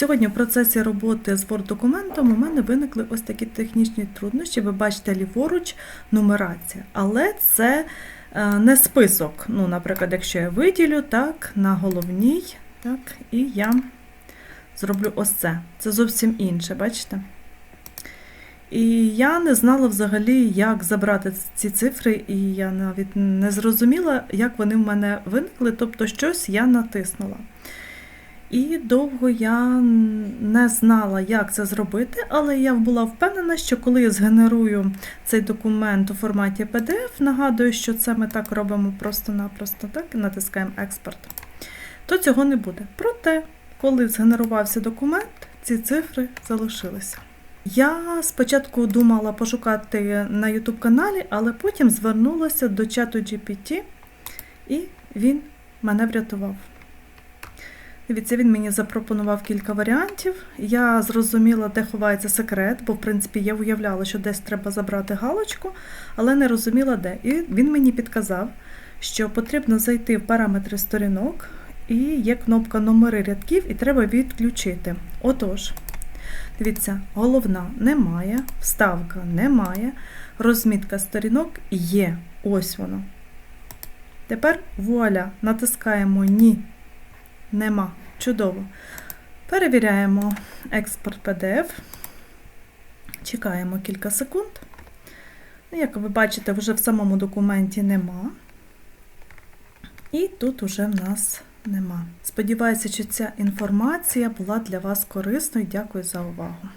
Сьогодні в процесі роботи з Word-документом у мене виникли ось такі технічні труднощі. Ви бачите ліворуч нумерація, але це е, не список. Ну, наприклад, якщо я виділю так, на головній, так, і я зроблю ось це. Це зовсім інше, бачите? І я не знала взагалі, як забрати ці цифри, і я навіть не зрозуміла, як вони в мене виникли, тобто щось я натиснула. І довго я не знала, як це зробити, але я була впевнена, що коли я згенерую цей документ у форматі PDF, нагадую, що це ми так робимо просто-напросто, так, і натискаємо експорт, то цього не буде. Проте, коли згенерувався документ, ці цифри залишилися. Я спочатку думала пошукати на YouTube каналі, але потім звернулася до чату GPT, і він мене врятував. Дивіться, він мені запропонував кілька варіантів. Я зрозуміла, де ховається секрет, бо, в принципі, я уявляла, що десь треба забрати галочку, але не розуміла, де. І він мені підказав, що потрібно зайти в параметри сторінок, і є кнопка номери рядків, і треба відключити. Отож, дивіться, головна немає, вставка немає, розмітка сторінок є. Ось воно. Тепер вуаля, натискаємо Ні. Нема. Чудово. Перевіряємо експорт PDF. Чекаємо кілька секунд. Ну, Як ви бачите, вже в самому документі нема. І тут уже в нас нема. Сподіваюся, що ця інформація була для вас корисною. Дякую за увагу.